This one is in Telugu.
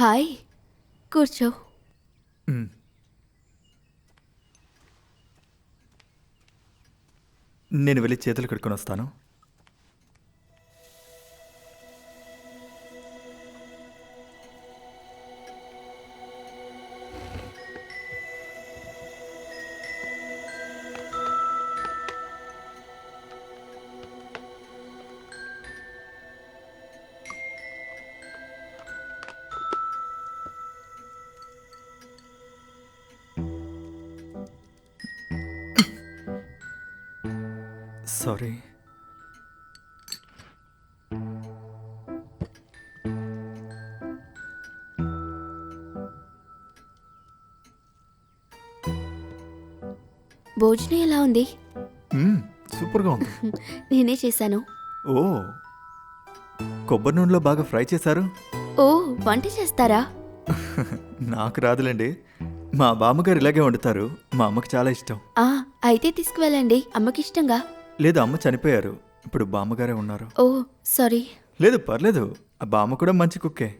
హాయ్ కూర్చో. నేను వెళ్ళి చేతులు కడుక్కొని వస్తాను. సారీ. భోజనం ఎలా ఉంది? మ్, సూపర్గా ఉంది. నేనే చేశాను. ఓ కొబ్బరి నూనెలో బాగా ఫ్రై చేశారు? ఓ వంట చేస్తారా? నాకు రాదులేండి. మా బామ్మగారు ఇలాగే వండుతారు. మా అమ్మకి చాలా ఇష్టం. ఆ అయితే తీసుకువెళ్ళండి. అమ్మకి ఇష్టంగా లేదు అమ్మ చనిపోయారు. ఇప్పుడు బామ్మగారే ఉన్నారు. Oh sorry. లేదు పర్లేదు. ఆ బామ్మ కూడా మంచి కుక్కే.